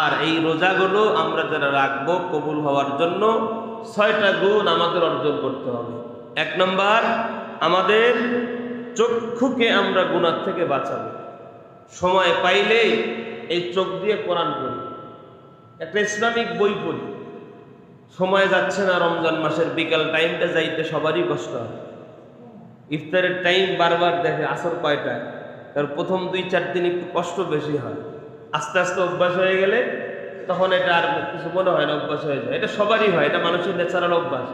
আর এই রোজাগুলো আমরা যারা রাখব কবুল হওয়ার জন্য ছয়টা গুণ আমাদের অর্জন করতে হবে। এক নম্বর, আমাদের চক্ষুকে আমরা গুণার থেকে বাঁচাবো। সময় পাইলেই এই চোখ দিয়ে কোরআন পড়ি, একটা ইসলামিক বই পড়ি। সময় যাচ্ছে না রমজান মাসের বিকাল টাইমটা যাইতে সবারই কষ্ট হয়। ইফতারের টাইম বারবার দেখে আসর কয়টায়, কারণ প্রথম দুই চার দিন একটু কষ্ট বেশি হয়। আস্তে আস্তে অভ্যাস হয়ে গেলে তখন এটা আর কিছু মনে হয় না, অভ্যাস হয়ে যায়। এটা সবারই হয়, এটা মানুষের ন্যাচারাল অভ্যাস।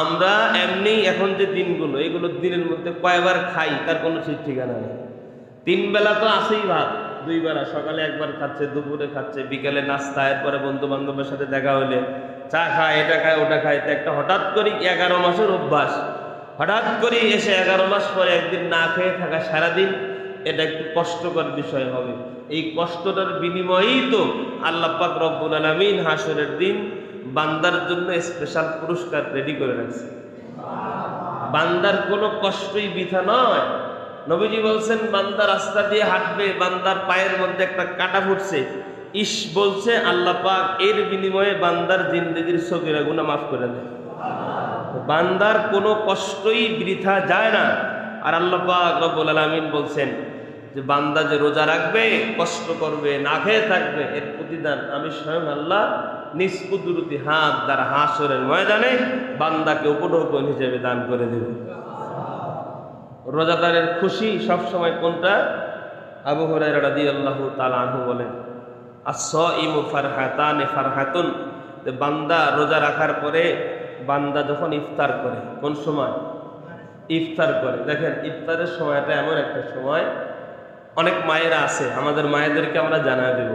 আমরা এমনি এখন যে দিনগুলো, এগুলো দিনের মধ্যে কয়বার খাই, তার কোনো ঠিক ঠিকানা নেই। তিন বেলা তো আসেই ভাত, দুই বেলা। সকালে একবার খাচ্ছে, দুপুরে খাচ্ছে, বিকালে নাস্তা, এরপরে বন্ধু বান্ধবের সাথে দেখা হলে চা খায়, এটা খায়, ওটা খায়। তো একটা হঠাৎ করে এগারো মাসের অভ্যাস। হঠাৎ করে এসে এগারো মাস পরে একদিন না খেয়ে থাকা সারাদিন এটা একটু কষ্টকর বিষয় হবে। এই কষ্টটার বিনিময়েই তো আল্লাহ পাক রব্বুল আলমিন হাসরের দিন বান্দার জন্য স্পেশাল পুরস্কার রেডি করে রাখছে। বান্দার কোনো কষ্টই বৃথা নয়। নবীজি বলছেন, বান্দা রাস্তা দিয়ে হাঁটবে, বান্দার পায়ের মধ্যে একটা কাটা ফুটছে। ইস বলছে, আল্লাহ পাক এর বিনিময়ে বান্দার জিন্দগির সগিরা গুণা মাফ করে দেয়। বান্দার কোনো কষ্টই বৃথা যায় না। আর আল্লাহ পাক রব্বুল আলামিন বলছেন যে বান্দা যে রোজা রাখবে, কষ্ট করবে, না খেয়ে থাকবে, এর প্রতিদান আমি স্বয়ং আল্লাহ নিষ্কুদুরতি হাত দ্বারা হাসরের ময়দানে বান্দাকে উপঢৌকন হিসেবে দান করে দেবে। রোজাদারের খুশি সবসময় কোনটা? আবু হরাইরা রাদিয়াল্লাহু তাআলা আনহু বলেন আস-সাইমু ফারহাতান ফারহাতুন। যে বান্দা রোজা রাখার পরে বান্দা যখন ইফতার করে, কোন সময়? ইফতার করে। দেখেন, ইফতারের সময়টা এমন একটা সময় অনেক মায়েরা আছে, আমাদের মায়েদেরকে আমরা জানা দেব।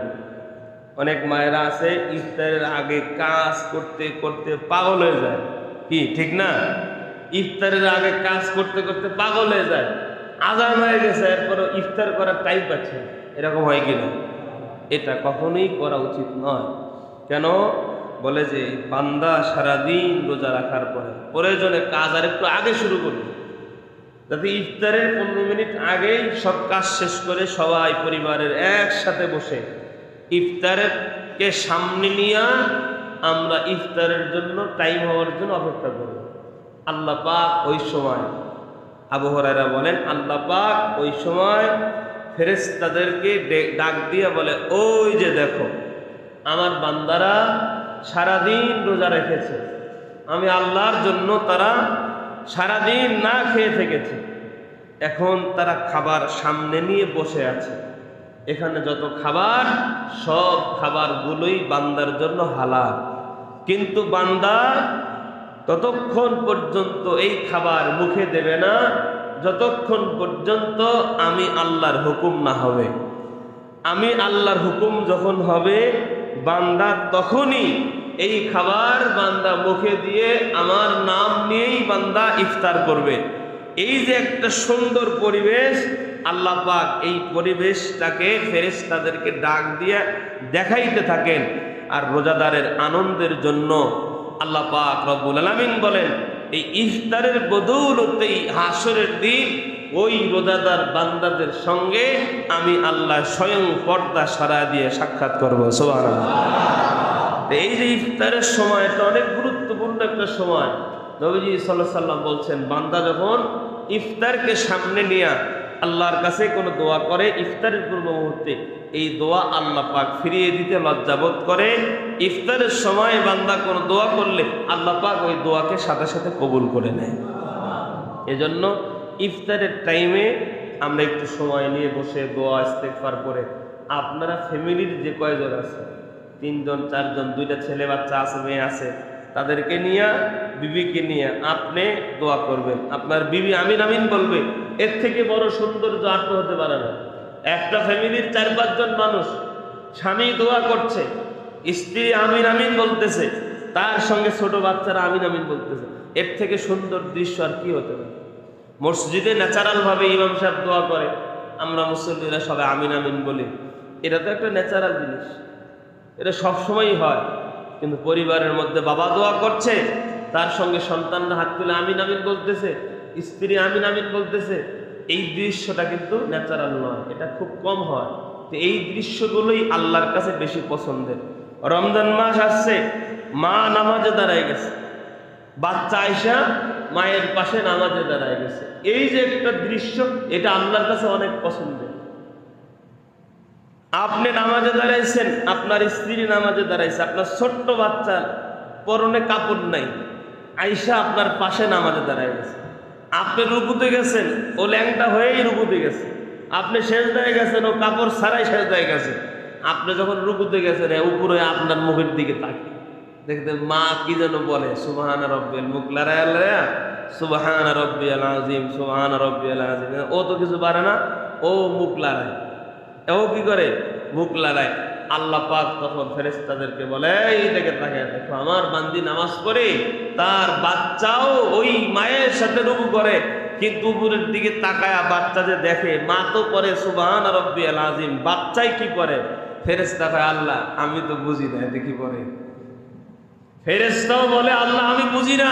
অনেক মায়েরা আছে, ইফতারের আগে কাজ করতে করতে পাগল হয়ে যায়। কি, ঠিক না? ইফতারের আগে কাজ করতে করতে পাগল হয়ে যায়। আজান হয়ে গেছে এরপরে ইফতার করার টাইম পাচ্ছে এরকম হয় কিনা? এটা কখনোই করা উচিত নয়। কেন? বলে যে, বান্দা সারাদিন রোজা রাখার পরে প্রয়োজনে কাজ আর একটু আগে শুরু করবে। যাতে ইফতারের পনেরো মিনিট আগেই সব কাজ শেষ করে সবাই পরিবারের একসাথে বসে ইফতারের কে সামনে নিয়ে আমরা ইফতারের জন্য টাইম হওয়ার জন্য অপেক্ষা করব। আল্লাহ পাক ওই সময় আবহরারা বলেন, আল্লাহ পাক ওই সময় ফেরেস্তাদেরকে ডে- ডাক দিয়ে বলে, ওই যে দেখো, আমার বান্দারা সারাদিন রোজা রেখেছে। আমি আল্লাহর জন্য তারা সারাদিন না খেয়ে থেকেছে। এখন তারা খাবার সামনে নিয়ে বসে আছে। এখানে যত খাবার, সব খাবারগুলোই বান্দার জন্য হালাল। কিন্তু বান্দা ততক্ষণ পর্যন্ত এই খাবার মুখে দেবে না, যতক্ষণ পর্যন্ত আমি আল্লাহর হুকুম না হবে। আমি আল্লাহর হুকুম যখন হবে, বান্দা তখনই এই খাবার বান্দা মুখে দিয়ে আমার নাম নিয়েই বান্দা ইফতার করবে। এই যে একটা সুন্দর পরিবেশ, আল্লাহ পাক এই পরিবেশটাকে ফেরেশতাদেরকে ডাক দিয়ে দেখাইতে থাকেন। আর রোজাদারের আনন্দের জন্য আল্লাহ পাক রব্বুল আলামিন বলেন, এই ইফতারের বদৌলতেই হাসরের দিন ওই রোজাদার বান্দাদের সঙ্গে আমি আল্লাহ স্বয়ং পর্দা সারা দিয়ে সাক্ষাৎ করব। সোহান এই যে ইফতারের সময়, এটা অনেক গুরুত্বপূর্ণ একটা সময়। নবীজি সাল্লাহ সাল্লাম বলছেন, বান্দা যখন ইফতারকে সামনে নিয়ে আল্লাহর কাছে কোনো দোয়া করে, ইফতারের পূর্ব মুহূর্তে এই দোয়া আল্লাহ পাক ফিরিয়ে দিতে লজ্জাবোধ করে, ইফতারের সময় বান্দা কোনো দোয়া করলে আল্লাহ পাক ওই দোয়াকে সাথে সাথে কবুল করে নেয়। এজন্য ইফতারের টাইমে আমরা একটু সময় নিয়ে বসে দোয়া ইস্তেকফার করে, আপনারা ফ্যামিলির যে কয়জন আছে তিনজন, চারজন, দুইটা ছেলে বাচ্চা আছে, মেয়ে আছে, তাদেরকে নিয়ে, বিবিকে নিয়ে আপনি দোয়া করবেন। আপনার বিবি আমিন আমিন বলবে, এর থেকে বড় সৌন্দর্য আর তো হতে পারে না। একটা ফ্যামিলির চার, পাঁচজন মানুষ স্বামী দোয়া করছে, স্ত্রী আমিন আমিন বলতেছে, তার সঙ্গে ছোট বাচ্চারা আমিন আমিন বলতেছে। এর থেকে সুন্দর দৃশ্য আর কি হতে পারে? মসজিদে ন্যাচারালভাবে ইমাম সাহেব দোয়া করে, আমরা মুসল্লিরা সবাই আমিন আমিন বলি। এটা তো একটা ন্যাচারাল জিনিস। এটা সবসময়ই হয়। কিন্তু পরিবারের মধ্যে বাবা দোয়া করছে, তার সঙ্গে সন্তানরা হাত তুলে আমিন আমিন বলতেছে, স্ত্রী আমিন আমিন বলতেছে। এই দৃশ্যটা কিন্তু ন্যাচারাল নয়, এটা খুব কম হয়। তো এই দৃশ্যগুলোই আল্লাহর কাছে বেশি পছন্দের। রমজান মাস আসছে, মা নামাজে দাঁড়ায় গেছে। বাচ্চা আয়সা মায়ের পাশে নামাজে দাঁড়ায় গেছে। এই যে একটা দৃশ্য, এটা আল্লাহর কাছে অনেক পছন্দের। আপনি নামাজে দাঁড়াইছেন, আপনার স্ত্রী নামাজে দাঁড়াইছে, আপনার ছোট্ট বাচ্চা, পরনে কাপড় নাই। আইসা আপনার পাশে নামাজে দাঁড়ায় গেছে। আপনি রুকুতে গেছেন, ও ল্যাংটা হয়েই রুকুতে গেছে। আপনি শেষ দায় গেছেন, ও কাপড় ছাড়াই শেষ দায় গেছে। আপনি যখন রুকুতে গেছেন উপরে আপনার মুখের দিকে তাকে দেখতে মা কি যেন বলে, সুবাহান রব্বিল মুখ লড়াই সুবাহান রব্বিয়াল আজিম সুবাহান রব্বিয়াল আজিম ও তো কিছু পারে না, ও মুখ লড়ায়। ও কি করে? মুখ লড়ায় আল্লাহ পাক তখন ফেরেস্তাদেরকে বলে, এই দেখে তাকে দেখো, আমার বান্দি নামাজ পড়ে, তার বাচ্চাও ওই মায়ের সাথে রুকু করে, কিন্তু উপরের দিকে তাকায়া বাচ্চা যে দেখে, মা তো করে সুবাহান আল আজিম বাচ্চাই কি করে? ফেরেস্তা কয়, আল্লাহ, আমি তো বুঝি না, এতে কি করে ফেরেস্তাও বলে, আল্লাহ, আমি বুঝি না,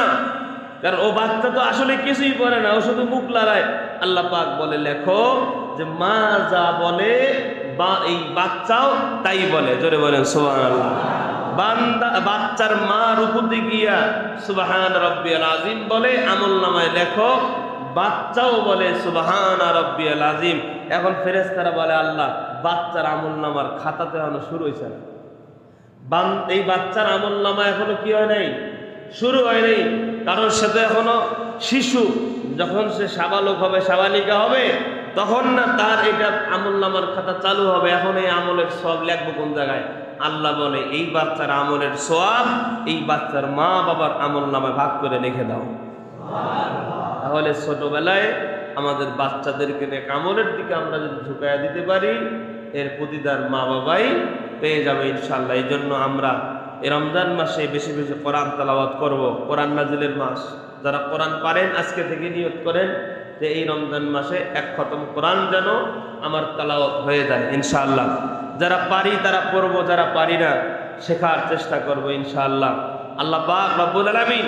কারণ ও বাচ্চা তো আসলে কিছুই করে না, ও শুধু মুখ লড়ায় আল্লাহ পাক বলে, লেখো যে মা যা বলে, বা এই বাচ্চাও তাই বলে। জোরে বলেন সোহান বান্দা, বাচ্চার মা রূপতে গিয়া সুবাহান রব্বিয়াল আজিম বলে, আমল নামায় লেখো, বাচ্চাও বলে, সুবাহান রব্বিয়াল আজিম এখন ফেরেস্তারা বলে, আল্লাহ, বাচ্চার আমল নামার খাতাতে হলো শুরু হয়েছে না। এই বাচ্চার আমল নামা এখনও কি হয় নাই? শুরু হয় নাই। কারণ সে তো এখনও শিশু। যখন সে সাবালক হবে, সাবালিকা হবে তখন না তার এটা আমল নামার খাতা চালু হবে। এখন এই আমলের সব লেখবো কোন জায়গায়? আল্লাহ বলে, এই বাচ্চার আমলের সব এই বাচ্চার মা বাবার আমল নামে ভাগ করে লিখে দাও। তাহলে ছোটবেলায় আমাদের বাচ্চাদেরকে নিয়ে কামলের দিকে আমরা যদি ঝুঁকাইয়া দিতে পারি, এর প্রতিদান মা বাবাই পেয়ে যাবে ইনশাল্লাহ এই জন্য আমরা এই রমজান মাসে বেশি বেশি কোরআন তালাওয়াত করব। কোরআন নাজিলের মাস। যারা কোরআন পারেন, আজকে থেকে নিয়োগ করেন যে এই রমজান মাসে এক খতম কোরআন যেন আমার তালাওয়াত হয়ে যায়, ইনশাআল্লাহ। যারা পারি তারা পড়ব, যারা পারি না, শেখার চেষ্টা করব, ইনশাআল্লাহ। আল্লাহ পাক রব্বুল আলামিন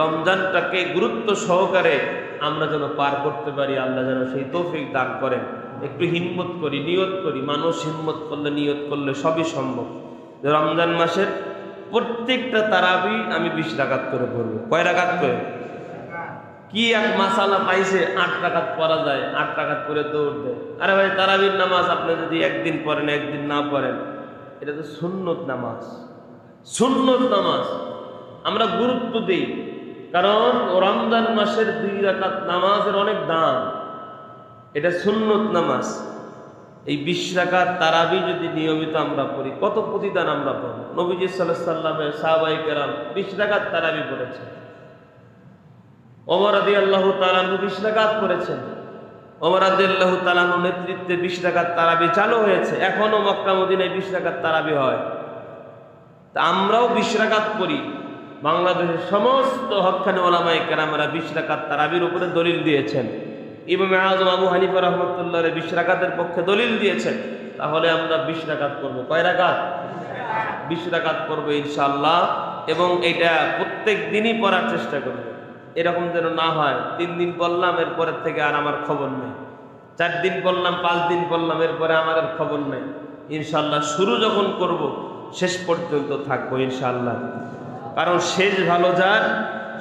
রমজানটাকে গুরুত্ব সহকারে আমরা যেন পার করতে পারি, আল্লাহ যেন সেই তৌফিক দান করেন। একটু হিম্মত করি, নিয়ত করি, মানুষ হিম্মত করলে, নিয়ত করলে সবই সম্ভব। রমজান মাসের প্রত্যেকটা তারাবি আমি বিশ রাকাত করে পড়ব। কয় রাকাত করে? কি এক মাসালা পাইছে, আট টাকাত পরা যায়, আট টাকাত করে দৌড় দেয়। আরে ভাই, তারাবির নামাজ আপনি যদি একদিন পড়েন, একদিন না পড়েন, এটা তো সুন্নত নামাজ। সুন্নত নামাজ। আমরা গুরুত্ব দিই, কারণ রমজান মাসের দুই রাকাত নামাজের অনেক দাম। এটা সুন্নত নামাজ। এই বিশ রাকাত তারাবি যদি নিয়মিত আমরা পড়ি, কত প্রতিদান আমরা পাবো? নবীজি সাল্লাহ সাল্লামের সাহাবাই কেরাম বিশ রাকাত তারাবি পড়েছে ওমর আদি আল্লাহ তালানু বিশ করেছেন। ওমর আদি আল্লাহ তালানু নেতৃত্বে বিশ তারাবি চালু হয়েছে। এখনও মক্কা, মদিনায় বিশ রাকাত তারাবি হয়। তা আমরাও বিশ করি। বাংলাদেশের সমস্ত হকখানে ওলামাই কেরামেরা বিশ রাকাত তারাবির উপরে দলিল দিয়েছেন। ইমাম আজম আবু হানিফা রহমতুল্লাহ বিশ্রাকাতের পক্ষে দলিল দিয়েছেন। তাহলে আমরা বিশ রাকাত করব। কয় রাকাত? করব ইনশাল্লাহ এবং এটা প্রত্যেক দিনই পড়ার চেষ্টা করব। এরকম যেন না হয়। তিন দিন পড়লাম এরপরের থেকে আর আমার খবর নেই। চার দিন বললাম, পাঁচ দিন পড়লাম এরপরে আমার আর খবর নেই। ইনশাল্লাহ শুরু যখন করব, শেষ পর্যন্ত থাকব ইনশাল্লাহ কারণ শেষ ভালো যার,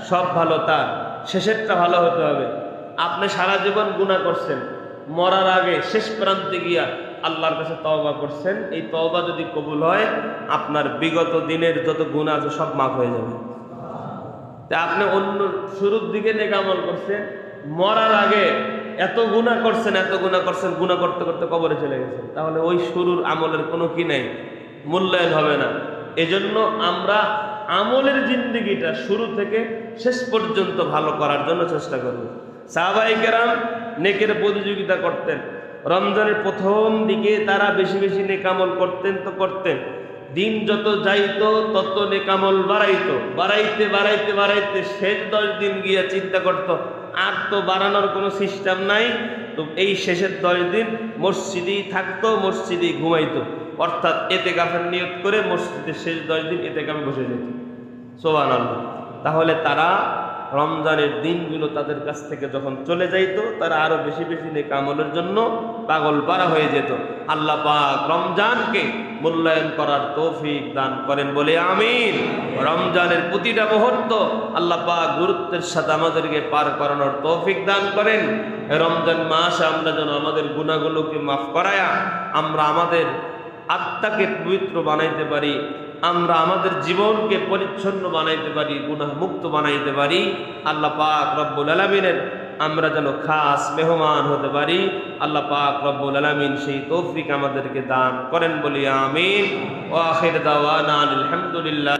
সব ভালো তার। শেষেরটা ভালো হতে হবে। আপনি সারা জীবন গুণা করছেন। মরার আগে শেষ প্রান্তে গিয়া আল্লাহর কাছে তওবা করছেন। এই তওবা যদি কবুল হয়, আপনার বিগত দিনের যত গুণা আছে সব মাফ হয়ে যাবে। তা আপনি অন্য শুরুর দিকে নেকামল করছেন, মরার আগে এত গুণা করছেন, এত গুণা করছেন, গুণা করতে করতে কবরে চলে গেছেন। তাহলে ওই শুরুর আমলের কোনো কি নেই? মূল্যায়ন হবে না। এজন্য আমরা আমলের জিন্দিগিটা শুরু থেকে শেষ পর্যন্ত ভালো করার জন্য চেষ্টা করব। সাহাবাই কেরাম নেকের প্রতিযোগিতা করতেন। রমজানের প্রথম দিকে তারা বেশি বেশি নেকামল করতেন তো করতেন। দিন যত যাইত, তত নেকামল বাড়াইত। বাড়াইতে বাড়াইতে বাড়াইতে শেষ দশ দিন গিয়া চিন্তা করত, আর তো বাড়ানোর কোনো সিস্টেম নাই। তো এই শেষের দশ দিন মসজিদেই থাকতো, মসজিদেই ঘুমাইতো। অর্থাৎ এতে গাফের নিয়োগ করে মসজিদের শেষ দশ দিন এতে গাফে বসে যেত। সোবান তাহলে তারা রমজানের দিনগুলো তাদের কাছ থেকে যখন চলে যাইতো, তারা আরও বেশি বেশি নেক আমলের জন্য পাগল পারা হয়ে যেত। আল্লাহ পাক রমজানকে মূল্যায়ন করার তৌফিক দান করেন বলে আমিন। রমজানের প্রতিটা মুহূর্ত আল্লাহ পাক গুরুত্বের সাথে আমাদেরকে পার করানোর তৌফিক দান করেন। রমজান মাসে আমরা যেন আমাদের গুণাগুলোকে মাফ করায়া আমরা আমাদের আত্মাকে পবিত্র বানাইতে পারি আমরা আমাদের জীবনকে পরিচ্ছন্ন বানাইতে পারি গুনাহ মুক্ত বানাইতে পারি। আল্লাহ পাক রব্বুল আলমিনের আমরা যেন খাস মেহমান হতে পারি। আল্লাহ পাক রব্বুল আলমিন সেই তৌফিক আমাদেরকে দান করেন বলি আমিন। ও আখির দাওয়ানা আলহামদুলিল্লাহ